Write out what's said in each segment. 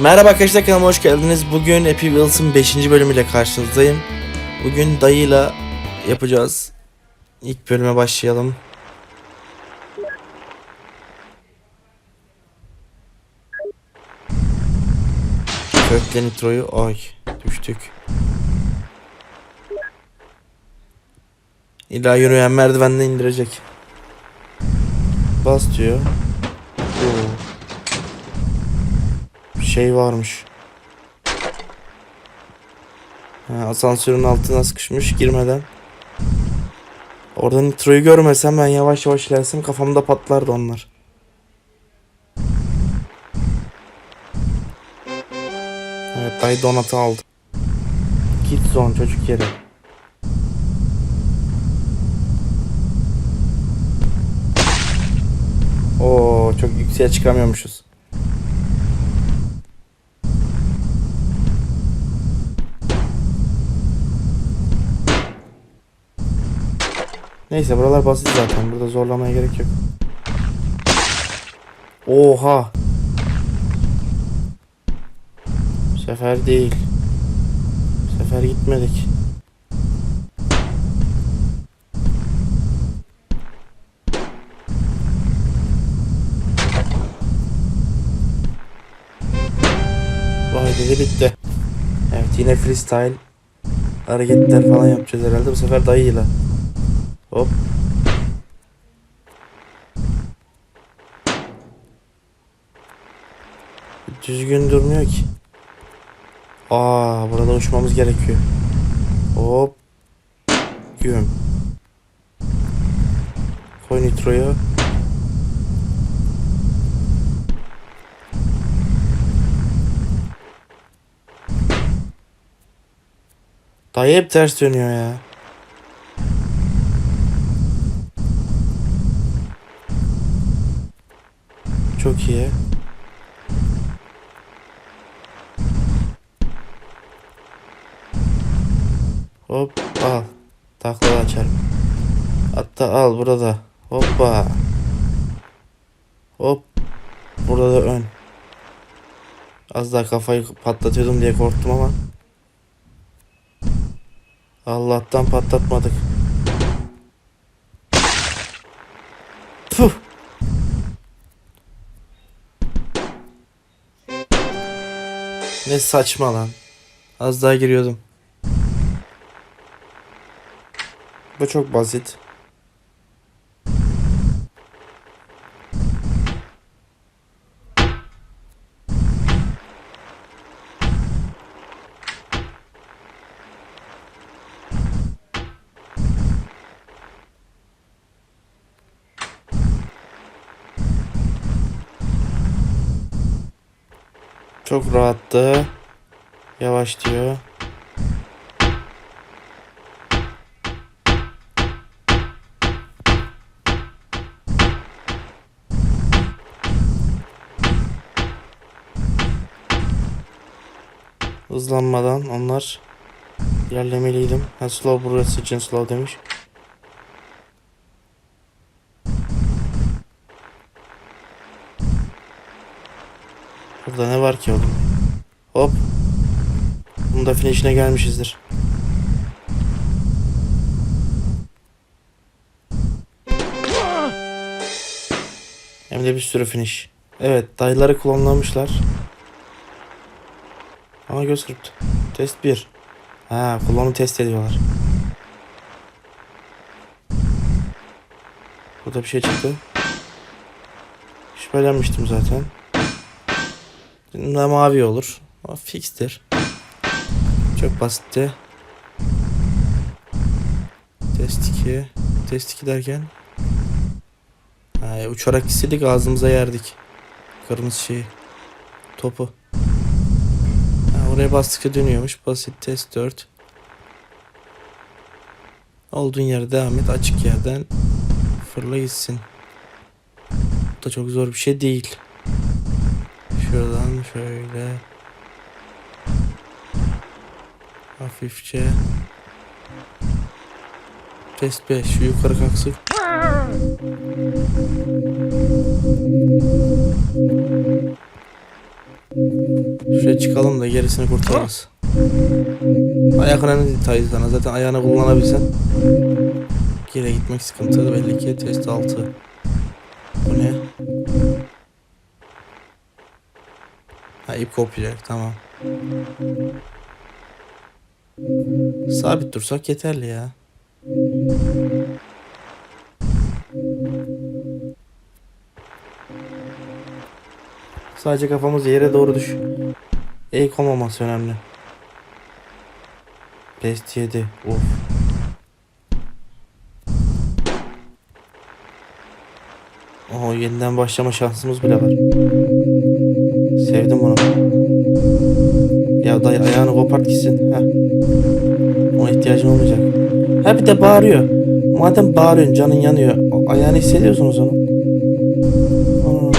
Merhaba arkadaşlar kanalıma hoş geldiniz. Bugün Happy Wheels'ın 5. bölümüyle karşınızdayım. Bugün dayıyla yapacağız. İlk bölüme başlayalım. Kökle nitroyu ay düştük. İlla yürüyen merdivenden indirecek. Bas diyor. Oo. Şey varmış. Ha, asansörün altına sıkışmış girmeden. Orada nitroyu görmesem ben yavaş yavaş ilersem kafamda patlardı onlar. Evet dayı donatı aldı. Git zone çocuk yeri. Oo çok yükseğe çıkamıyormuşuz. Neyse buralar basit zaten. Burada zorlamaya gerek yok. Oha. Bu sefer değil. Bu sefer gitmedik. Vay dedi bitti. Evet yine freestyle hareketler falan yapacağız herhalde. Bu sefer dayıyla. Hop. Düzgün durmuyor ki. Aa, burada uçmamız gerekiyor. Hop. Güm. Koy nitroyu. Dayı hep ters dönüyor ya. Çok iyi. Hop al. Takla açarım. Hatta al burada. Hoppa. Hop. Burada da ön. Az daha kafayı patlatıyordum diye korktum ama. Allah'tan patlatmadık. Ne saçma lan. Az daha giriyordum. Bu çok basit. Çok rahattı. Yavaş diyor. Hızlanmadan onlar ilerlemeliydim. Ha slow burası için slow demiş. Burada ne var ki oğlum? Hop. Bunda finishine gelmişizdir. Hem de bir sürü finish. Evet dayıları klonlamışlar. Ama göz kırptı. Test 1. Ha klonu test ediyorlar. Burada bir şey çıktı. Şüphelenmiştim zaten. Bunda mavi olur. O fixtir. Çok basitti. Test 2. Test 2 derken. Ha, uçarak istedik ağzımıza yerdik. Kırmızı şeyi. Topu. Ha, oraya bastıkça dönüyormuş. Basit test 4. Olduğun yere devam et. Açık yerden fırla gitsin. Bu da çok zor bir şey değil. Şuradan şöyle hafifçe test 5 şu yukarı kalksın. Şuraya çıkalım da gerisini kurtarırız. Ayak önemli değil Tayyip'den. Zaten ayağını kullanabilsen. Geri gitmek sıkıntı belli ki. Test 6. Bu ne? Ha ip kopacak tamam. Sabit dursak yeterli ya. Sadece kafamız yere doğru düş. Eğik olmaması önemli. Best 7. Of. Oo yeniden başlama şansımız bile var. Sevdim bunu. Ya dayı ayağını kopart gitsin. Heh. Ona ihtiyacın olmayacak. Ha bir de bağırıyor. Madem bağırıyorsun canın yanıyor. Ayağını hissediyorsunuz onun. Aa,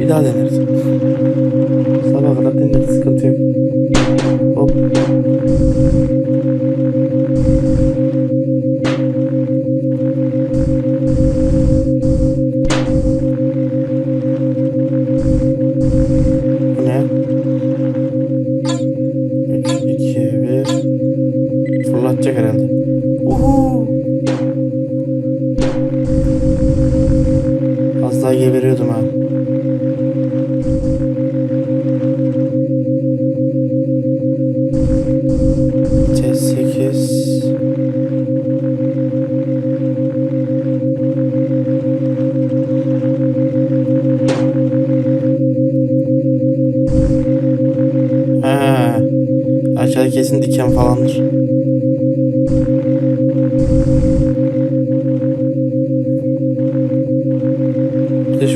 Bir daha deneriz. Sabaha kadar deneriz.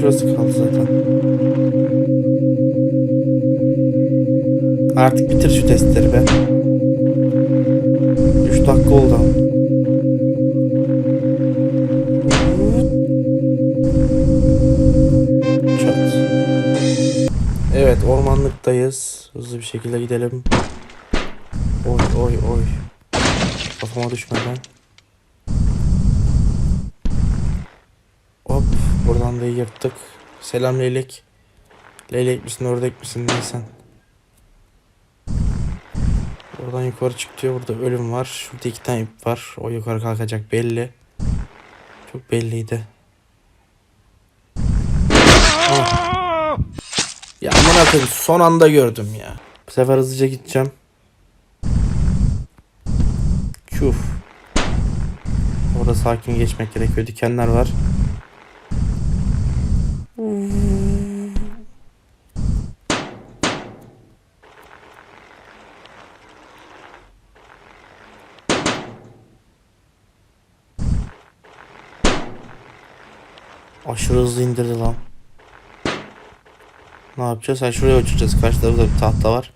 Şurası kaldı zaten. Artık bitir şu testleri be. 3 dakika oldu. Çat. Evet ormanlıktayız. Hızlı bir şekilde gidelim. Oy oy oy. Kafama düşmeden. Hop buradan da yırttık. Selam leylek. Leylek misin ördek misin neysen. Oradan yukarı çık diyor. Burada ölüm var. Şurada iki tane ip var. O yukarı kalkacak belli. Çok belliydi. Ah. Ya aman akım son anda gördüm ya. Bu sefer hızlıca gideceğim. Çuf. Orada sakin geçmek gerekiyor. Dikenler var. Aşırı hızlı indirdi lan. Ne yapacağız? Ha şuraya uçacağız. Karşıda da bir tahta var.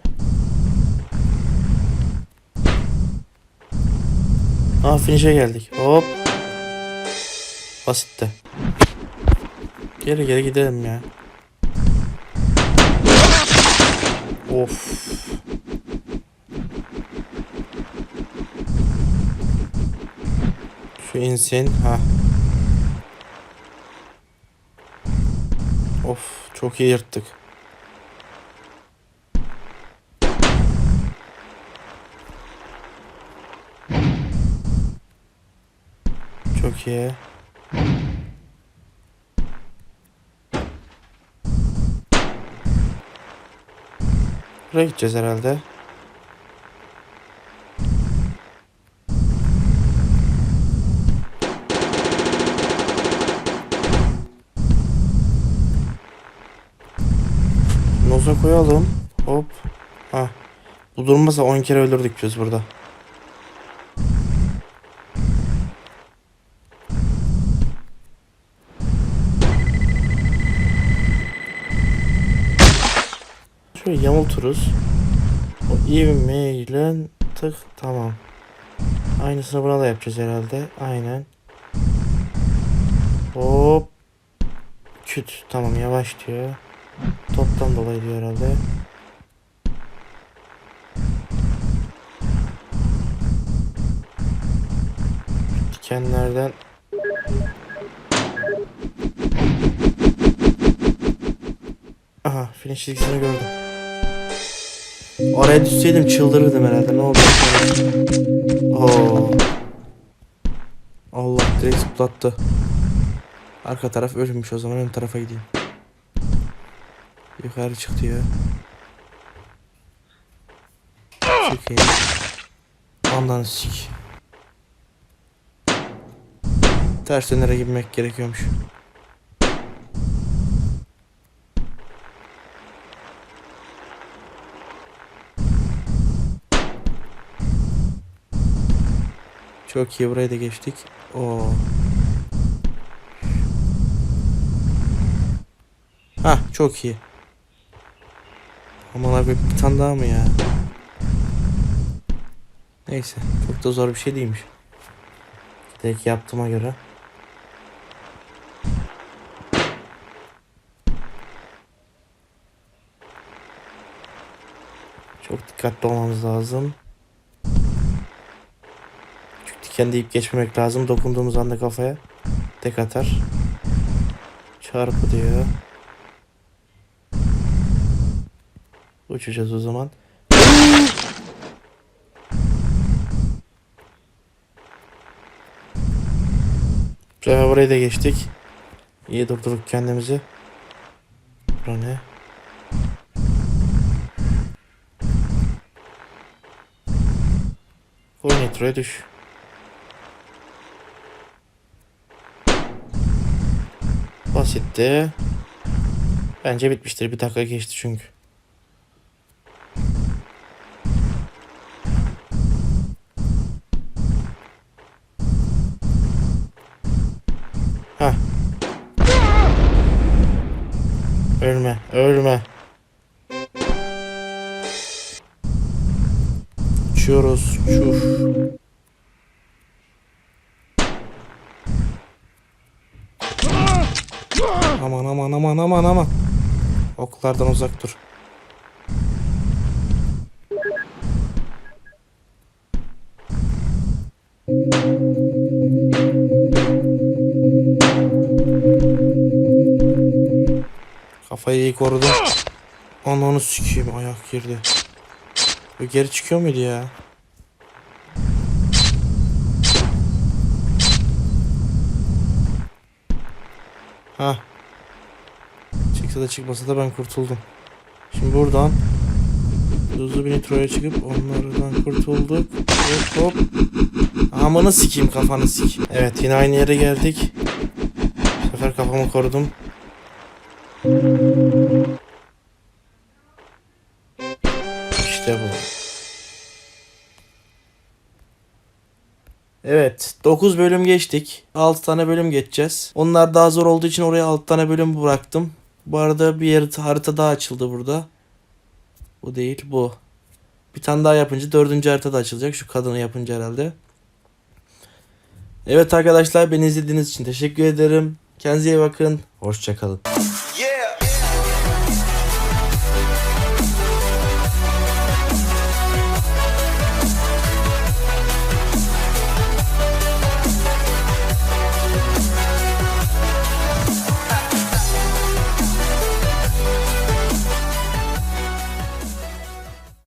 Aa finish'e geldik. Hop. Basitti. Geri geri gidelim ya. Of. Şu insin. Ha. Çok iyi yırttık. Çok iyi. Buraya gideceğiz herhalde. Noza koyalım. Hop. Ha. Bu durmasa 10 kere öldürdük biz burada. Şöyle yamulturuz. O ivmeyle tık tamam. Aynısını buna da yapacağız herhalde. Aynen. Hop. Küt. Tamam yavaş diyor. Toptan dolayı diyor herhalde. Dikenlerden Aha finish çizgisini gördüm. Oraya düşseydim çıldırırdım herhalde. Ne oldu? Oo. Allah direkt zıplattı. Arka taraf ölmüş o zaman ön tarafa gideyim. Yukarı çıktı ya. Çıkayım. Ondan sik. Ters dönere gitmek gerekiyormuş. Çok iyi burayı da geçtik. Oo. Ha çok iyi. Aman abi bir tane daha mı ya? Neyse çok da zor bir şey değilmiş. Direkt yaptığıma göre. Çok dikkatli olmamız lazım. Çünkü diken deyip geçmemek lazım. Dokunduğumuz anda kafaya tek atar. Çarpı diyor. Uçacağız o zaman. Bu sefer burayı da geçtik. İyi durdurduk kendimizi. Bura ne? Koy nitroya düş. Basitti. Bence bitmiştir. Bir dakika geçti çünkü. Uçuyoruz, çuf. Aman aman aman aman aman. Oklardan uzak dur. Kafayı iyi korudum. Ananı sikeyim ayak girdi. Geri çıkıyor muydu ya? Ha. Çıksa da çıkmasa da ben kurtuldum. Şimdi buradan hızlı bir nitroya çıkıp onlardan kurtulduk. Hop hop. Amanı sikeyim kafanı sik. Evet yine aynı yere geldik. Bu sefer kafamı korudum. İşte bu. Evet 9 bölüm geçtik. 6 tane bölüm geçeceğiz. Onlar daha zor olduğu için oraya 6 tane bölüm bıraktım. Bu arada bir yer harita daha açıldı burada. Bu değil bu. Bir tane daha yapınca dördüncü harita da açılacak. Şu kadını yapınca herhalde. Evet arkadaşlar beni izlediğiniz için teşekkür ederim. Kendinize iyi bakın. Hoşçakalın.